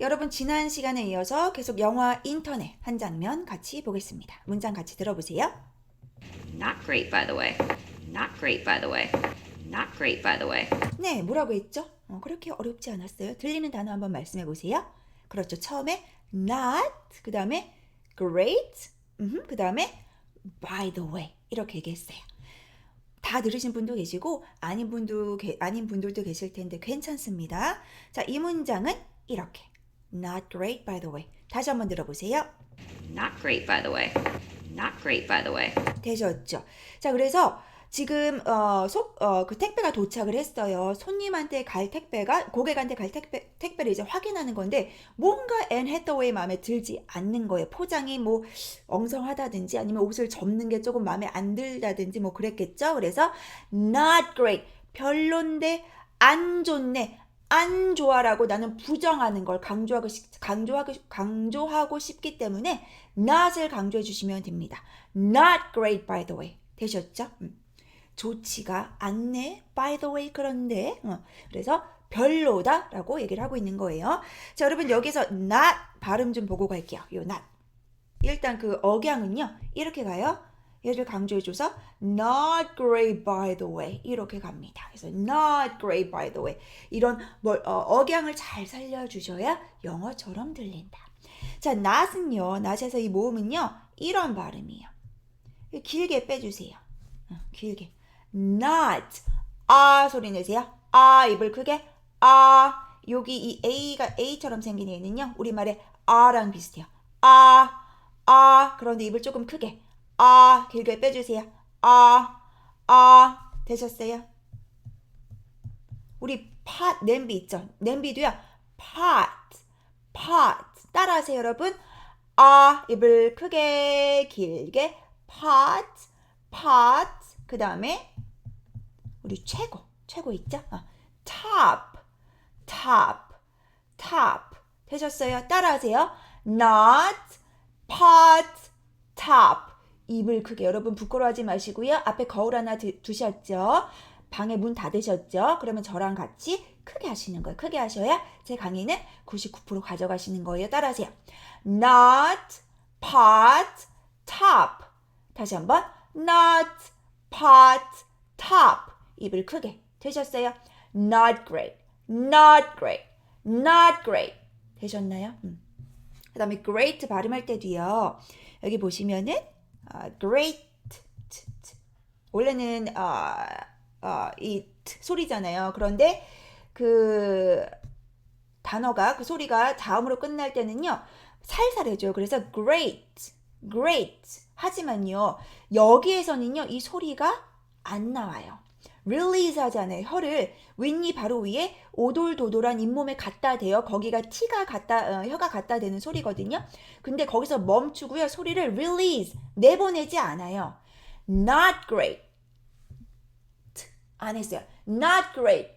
여러분 지난 시간에 이어서 계속 영화 인터넷 한 장면 같이 보겠습니다. 문장 같이 들어보세요. Not great, by the way. Not great, by the way. Not great, by the way. 네, 뭐라고 했죠? 어, 그렇게 어렵지 않았어요. 들리는 단어 한번 말씀해 보세요. 그렇죠. 처음에 not, 그 다음에 great, 그 다음에 by the way 이렇게 얘기했어요. 다 들으신 분도 계시고 아닌 분도 게- 아닌 분들도 계실 텐데 괜찮습니다. 자, 이 문장은 이렇게 not great by the way. 다시 한번 들어보세요. Not great, by the way. Not great, by the way. 되셨죠? 자, 그래서 지금 어, 속, 어, 그 택배가 도착을 했어요. 손님한테 갈 택배가 고객한테 갈 택배 택배를 이제 확인하는 건데 뭔가 앤 해더웨이 마음에 들지 않는 거예요. 포장이 뭐 엉성하다든지 아니면 옷을 접는 게 조금 마음에 안 들다든지 뭐 그랬겠죠. 그래서 not great 별론데 안 좋네. 안 좋아라고 나는 부정하는 걸 강조하고 싶, 강조하고 강조하고 싶기 때문에 not을 강조해 주시면 됩니다. Not great by the way. 되셨죠? 음. 좋지가 않네. by the way 그런데. 어. 그래서 별로다라고 얘기를 하고 있는 거예요. 자, 여러분 여기서 not 발음 좀 보고 갈게요. 요 not. 일단 그 억양은요. 이렇게 가요. 얘를 강조해 줘서 not great by the way 이렇게 갑니다. 그래서 not great by the way 이런 뭘 어, 억양을 잘 살려 주셔야 영어처럼 들린다. 자, not은요. not에서 이 모음은요. 이런 발음이에요. 길게 빼주세요. 어, 길게. not. 아 소리 내세요. 아 입을 크게. 아 여기 이 a가 a처럼 생긴 애는요. 우리말에 아랑 비슷해요. 아, 아 그런데 입을 조금 크게. 아 길게 빼주세요. 아, 아 되셨어요? 우리 팥 냄비 있죠? 냄비도요. pot, pot 따라하세요 여러분. 아 입을 크게 길게 pot, pot 그 다음에 우리 최고 최고 있죠? 어, top, top, top 되셨어요? 따라하세요. not, pot, top 입을 크게 여러분 부끄러워하지 마시고요. 앞에 거울 하나 두, 두셨죠? 방에 문 닫으셨죠? 그러면 저랑 같이 크게 하시는 거예요. 크게 하셔야 제 강의는 99% 가져가시는 거예요. 따라하세요. not, pot, top. 다시 한번 not, pot, top. 입을 크게 되셨어요? not great, not great, not great. 되셨나요? 음. 그 다음에 great 발음할 때도요. 여기 보시면은 어, great 원래는 어, 어, 이 소리잖아요. 그런데 그 단어가 그 소리가 다음으로 끝날 때는요 살살해져요. 그래서 great, great 하지만요 여기에서는요 이 소리가 안 나와요. Release 하잖아요. 혀를 윗니 바로 위에 오돌도돌한 잇몸에 갖다 대요. 거기가 T가 갖다 어, 혀가 갖다 대는 소리거든요. 근데 거기서 멈추고요. 소리를 release 내보내지 않아요. not great 안 했어요. not great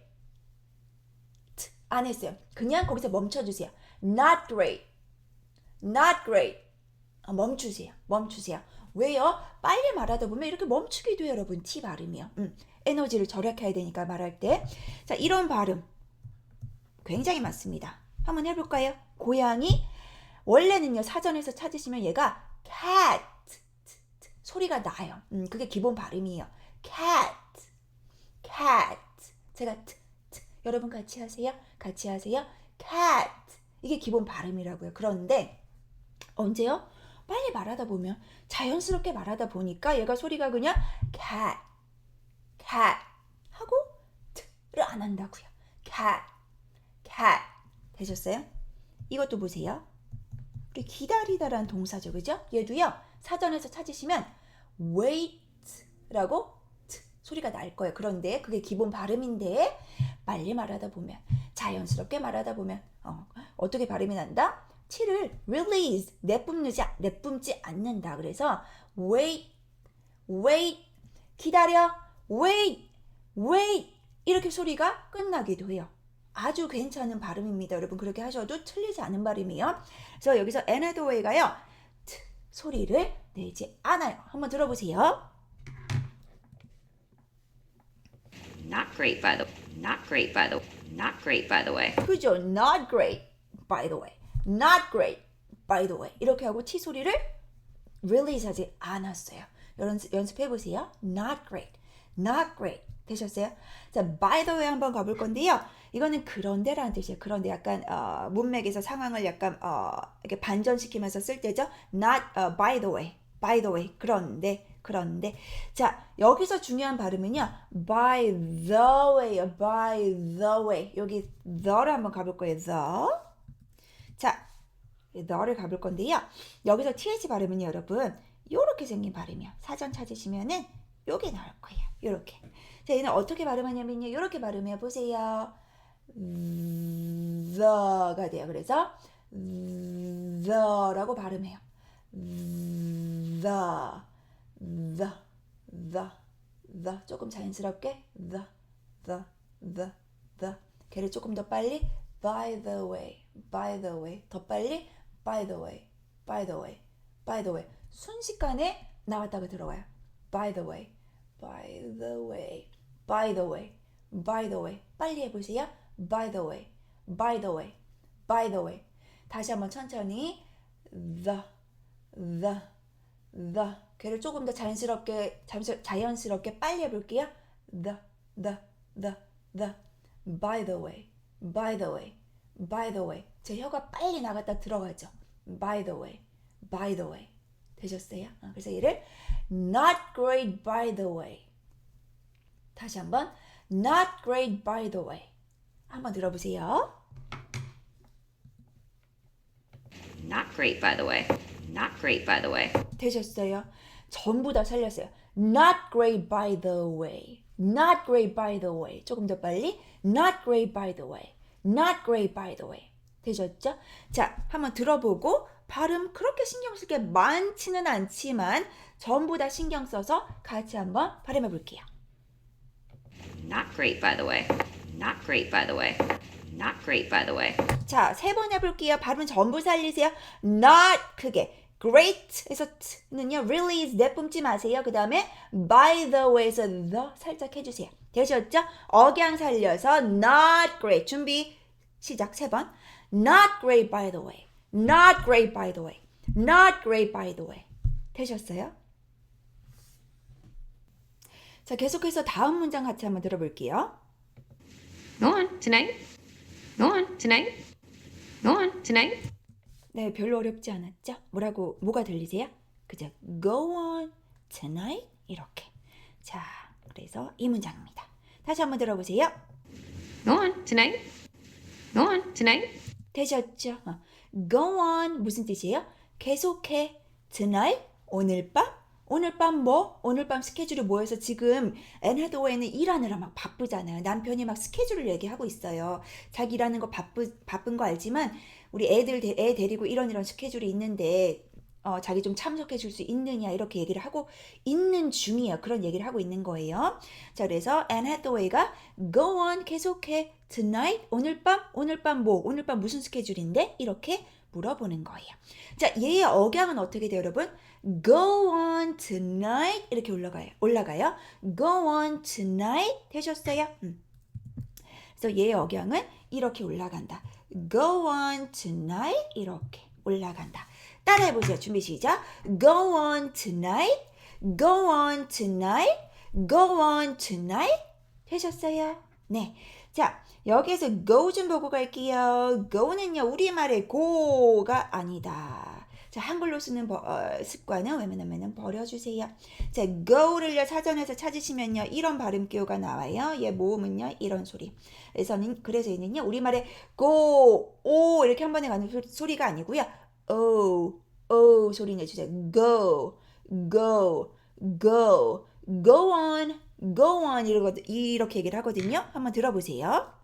안 했어요. 그냥 거기서 멈춰주세요. not great not great 아, 멈추세요. 멈추세요. 왜요? 빨리 말하다 보면 이렇게 멈추기도 해요, 여러분. T 발음이요. 음, 에너지를 절약해야 되니까 말할 때. 자, 이런 발음 굉장히 많습니다. 한번 해볼까요? 고양이 원래는요 사전에서 찾으시면 얘가 cat 소리가 나요. 음, 그게 기본 발음이에요. cat, cat. 제가 t, t. 여러분 같이 하세요. 같이 하세요. cat. 이게 기본 발음이라고요. 그런데 언제요? 빨리 말하다 보면 자연스럽게 말하다 보니까 얘가 소리가 그냥 cat, cat 하고 t를 안 한다고요. cat, cat 되셨어요? 이것도 보세요. 기다리다라는 동사죠, 그죠? 얘도요 사전에서 찾으시면 wait라고 소리가 날 거예요. 그런데 그게 기본 발음인데 빨리 말하다 보면 자연스럽게 말하다 보면 어, 어떻게 발음이 난다? T를 release 내뿜지 내뿜지 않는다. 그래서 wait, wait 기다려, wait, wait 이렇게 소리가 끝나기도 해요. 아주 괜찮은 발음입니다. 여러분 그렇게 하셔도 틀리지 않은 발음이에요. 그래서 여기서 another way가요. 트 소리를 내지 않아요. 한번 들어보세요. Not great, by the Not great, by the Not great, by the way. 그죠? Not great. by the way. Not great, by the way. 이렇게 하고 T 소리를 release 하지 않았어요. 연습, 연습해 보세요. not great, not great. 되셨어요? 자, by the way 한번 가볼 건데요. 이거는 그런데라는 뜻이에요. 그런데 약간 어, 문맥에서 상황을 약간 어, 이렇게 반전시키면서 쓸 때죠. not 어, by the way, by the way. 그런데 그런데 자 여기서 중요한 발음은요. by the way, by the way. 여기 the를 한번 가볼 거예요. the. 자, 너를 가볼 건데요. 여기서 th 발음은요, 여러분. 요렇게 생긴 발음이요. 사전 찾으시면은 요게 나올 거예요. 요렇게. 자, 얘는 어떻게 발음하냐면요. 요렇게 발음해 보세요. the가 돼요. 그래서 the라고 발음해요. the, the, the. 조금 자연스럽게 the, the. 걔를 조금 더 빨리 by the way, by the way. 더 빨리 by the way, by the way, by the way. 순식간에 나왔다가 들어와요. by the way, by the way, by the way, by the way. 빨리 해보세요. by the way, by the way, by the way. 다시 한번 천천히 the, the, the. 걔를 조금 더 자연스럽게 자연스럽게 빨리 해볼게요. the, the, the, the. by the way, by the way, by the way. 제 혀가 빨리 나갔다 들어가죠. by the way, by the way. 되셨어요? 어, 그래서 얘를 not great by the way. 다시 한번 not great by the way. 한번 들어보세요. Not great, by the way. Not great, by the way. 되셨어요? 전부 다 살렸어요. Not great by the way. Not great by the way. 조금 더 빨리. Not great by the way. Not great by the way. 되셨죠? 자, 한번 들어보고 발음 그렇게 신경 쓸 게 많지는 않지만 전부 다 신경 써서 같이 한번 발음해 볼게요. Not great, by the way. Not great, by the way. Not great, by the way. 자, 세 번 해볼게요. 발음 전부 살리세요. Not 크게. Great에서 t는요, release 내뿜지 마세요. 그 다음에 by the way에서 the 살짝 해주세요. 되셨죠? 억양 살려서 not great. 준비 시작 세 번. Not great by the way. Not great by the way. Not great by the way. 되셨어요? 자, 계속해서 다음 문장 같이 한번 들어볼게요. Go on, tonight. Go on, tonight. Go on, tonight. 네, 별로 어렵지 않았죠? 뭐라고 뭐가 들리세요? 그죠? Go on tonight 이렇게. 자, 그래서 이 문장입니다. 다시 한번 들어보세요. Go on, tonight. Go on, tonight. 되셨죠? 어. Go on 무슨 뜻이에요? 계속해. Tonight 오늘 밤. 오늘 밤 뭐? 오늘 밤 스케줄이 모여서 지금 앤헤드웨이는 일하느라 막 바쁘잖아요. 남편이 막 스케줄을 얘기하고 있어요. 자기 일하는 거 바쁘, 바쁜 거 알지만 우리 애들 데- 애 데리고 이런 이런 스케줄이 있는데 어, 자기 좀 참석해 줄 수 있느냐 이렇게 얘기를 하고 있는 중이에요. 그런 얘기를 하고 있는 거예요. 자, 그래서 앤 해더웨이가 go on 계속해 tonight 오늘 밤 오늘 밤 뭐? 오늘 밤 무슨 스케줄인데? 이렇게 물어보는 거예요. 자, 얘의 억양은 어떻게 돼요, 여러분? Go on tonight 이렇게 올라가요. 올라가요. go on tonight 되셨어요? 음. 그래서 얘의 억양은 이렇게 올라간다. go on tonight 이렇게 올라간다. 따라해 보세요. 준비 시작. go on tonight. go on tonight. go on tonight. 되셨어요? 네. 자, 여기에서 go 좀 보고 갈게요. go는요, 우리말의 go가 아니다. 자, 한글로 쓰는 버- 어, 습관은 왜냐면은 버려주세요. 자, go를요, 사전에서 찾으시면요, 이런 발음 기호가 나와요. 얘 모음은요, 이런 소리. 그래서는, 그래서 얘는요, 우리말의 go, o 이렇게 한 번에 가는 소- 소리가 아니고요. o, o 소리 내주세요. go, go, go, go on, go on 이러거든, 이렇게 얘기를 하거든요. 한번 들어보세요.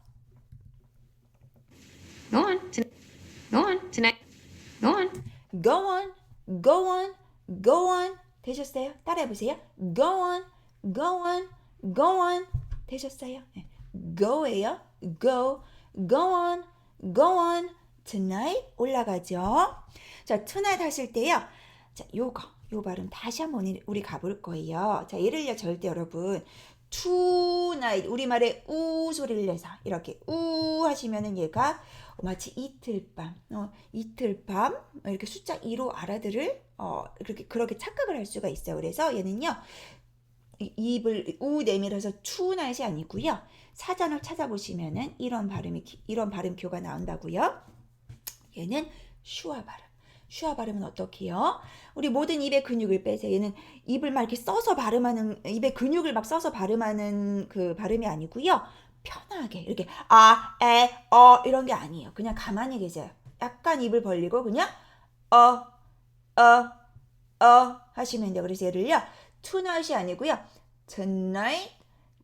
Go on, go on, tonight. Go on. Go on, go on, go on 되셨어요? 따라해 보세요. go on, go on, go on 되셨어요? 네. go예요. go, go on, go on tonight 올라가죠. 자, tonight 하실 때요. 자, 요거, 요 발음 다시 한번 우리- 가볼 거예요. 자, 예를요 절대 여러분 tonight 우리말에 우 소리를 내서 이렇게 우 하시면은 얘가 마치 이틀밤 어, 이틀밤 이렇게 숫자 2로 알아들을 어, 그렇게 그렇게 착각을 할 수가 있어요. 그래서 얘는요. 이- 입을 우 내밀어서 투나잇이 아니고요. 사전을 찾아보시면은 이런 발음이 기- 이런 발음표가 나온다고요. 얘는 슈아 발음. 슈아 발음은 어떻게요? 우리 모든 입의 근육을 빼세요. 얘는 입을 막 이렇게 써서 발음하는 입의 근육을 막 써서 발음하는 그 발음이 아니고요. 편하게 이렇게 아, 에, 어 이런 게 아니에요. 그냥 가만히 계세요. 약간 입을 벌리고 그냥 어, 어, 어 하시면 돼요. 그래서 얘를요. tonight이 아니고요. tonight,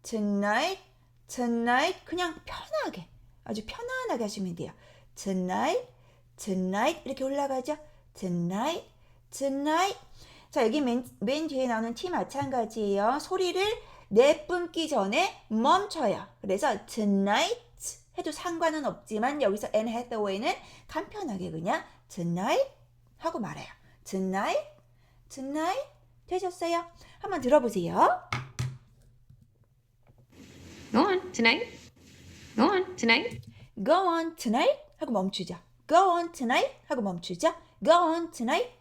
tonight, tonight 그냥 편하게 아주 편안하게 하시면 돼요. tonight, tonight 이렇게 올라가죠. tonight, tonight. 자 여기 맨, 맨 뒤에 나오는 T 마찬가지예요. 소리를 내뿜기 전에 멈춰요. 그래서 tonight 해도 상관은 없지만 여기서 Anne Hathaway는 간편하게 그냥 tonight 하고 말아요. tonight, tonight 되셨어요? 한번 들어보세요. Go on tonight. Go on tonight. Go on tonight 하고 멈추죠. Go on tonight 하고 멈추죠. Go on tonight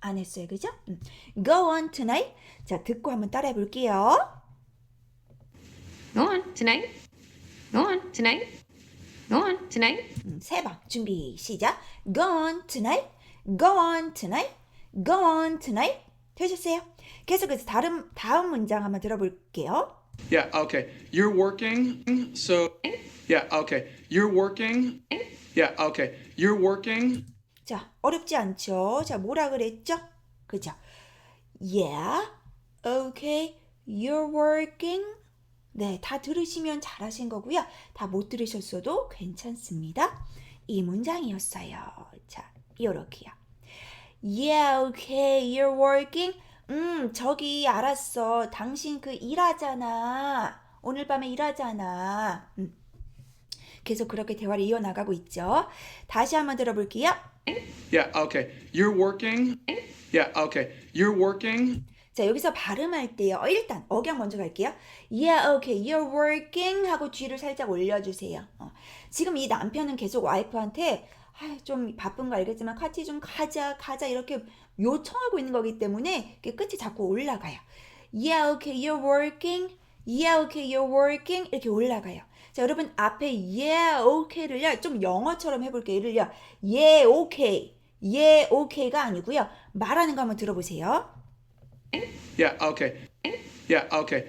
안 했어요, 그죠? 음. Go on tonight. 자 듣고 한번 따라해 볼게요. Go on tonight. Go on tonight. Go on tonight. 음, 세번 준비 시작. Go on tonight. Go on tonight. Go on tonight. 되셨어요? 계속해서 다른 다음 문장 한번 들어볼게요. Yeah, okay. You're working, so. Yeah, okay. You're working. Yeah, okay. You're working. 자, 어렵지 않죠? 자, 뭐라 그랬죠? 그죠? Yeah, okay, you're working. 네, 다 들으시면 잘하신 거고요. 다 못 들으셨어도 괜찮습니다. 이 문장이었어요. 자, 요렇게요. Yeah, okay, you're working. 음, 저기 알았어. 당신 그 일하잖아. 오늘 밤에 일하잖아. 음. 계속 그렇게 대화를 이어나가고 있죠. 다시 한번 들어볼게요. Yeah, okay. You're working. Yeah, okay. You're working. 자, 여기서 발음할 때요. 어, 일단 억양 먼저 갈게요. Yeah, okay, you're working 하고 뒤를 살짝 올려주세요. 어. 지금 이 남편은 계속 와이프한테 아, 좀 바쁜 거 알겠지만 같이 좀 가자, 가자 이렇게 요청하고 있는 거기 때문에 끝이 자꾸 올라가요. Yeah, okay, you're working. Yeah, okay, you're working. 이렇게 올라가요. 자, 여러분 앞에 yeah, okay를요 좀 영어처럼 해볼게요. 예를요, yeah, okay, yeah, okay가 아니고요. 말하는 거 한번 들어보세요. Yeah, okay. Yeah, okay.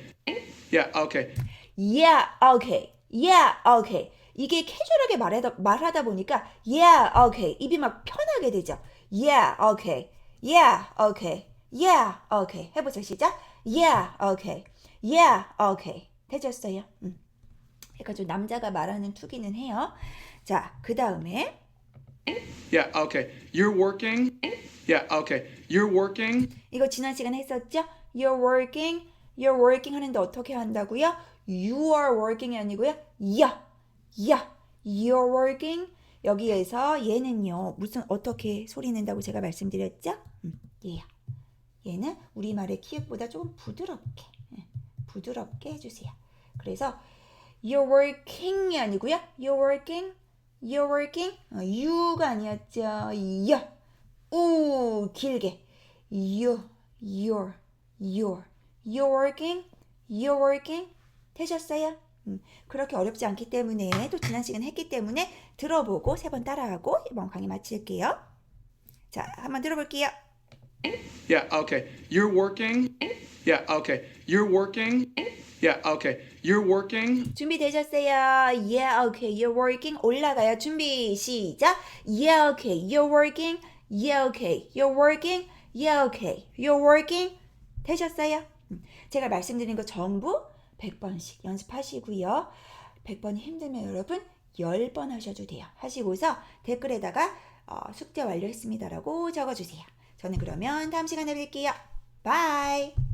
Yeah, okay. Yeah, okay. Yeah, okay. 이게 캐주얼하게 말하다, 말하다 보니까 yeah, okay. 입이 막 편하게 되죠. Yeah, okay. Yeah, okay. Yeah, okay. 해보죠. 시작. Yeah, okay. Yeah, okay. 되셨어요? 음. 약간 좀 남자가 말하는 투기는 해요. 자, 그 다음에 Yeah, okay. You're working. Yeah, okay. You're working. 이거 지난 시간에 했었죠? You're working, you're working 하는데 어떻게 한다고요? You are working이 아니고요. Yeah, yeah, you're working. 여기에서 얘는요 무슨 어떻게 소리 낸다고 제가 말씀드렸죠? 음, 얘야. 얘는 우리말의 키읔보다 조금 부드럽게, 예, 부드럽게 해주세요. 그래서 you're working이 아니고요. You're working, you're working. 어, you가 아니었죠. 우 길게 you you're you're you're working you're working 되셨어요? 음, 그렇게 어렵지 않기 때문에 또 지난 시간 했기 때문에 들어보고 세 번 따라하고 이번 강의 마칠게요. 자, 한번 들어볼게요. Yeah, okay. You're working. Yeah, okay. You're working. Yeah, okay. You're working. 준비되셨어요? Yeah, okay. You're working. 올라가요. 준비 시작. Yeah, okay. You're working. Yeah, okay. You're working. Yeah, okay. You're working. 되셨어요? 음, 제가 말씀드린 거 전부 100번씩 연습하시고요. 100번이 힘들면 여러분 10번 하셔도 돼요. 하시고서 댓글에다가 어, 숙제 완료했습니다라고 적어주세요. 저는 그러면 다음 시간에 뵐게요. 바이.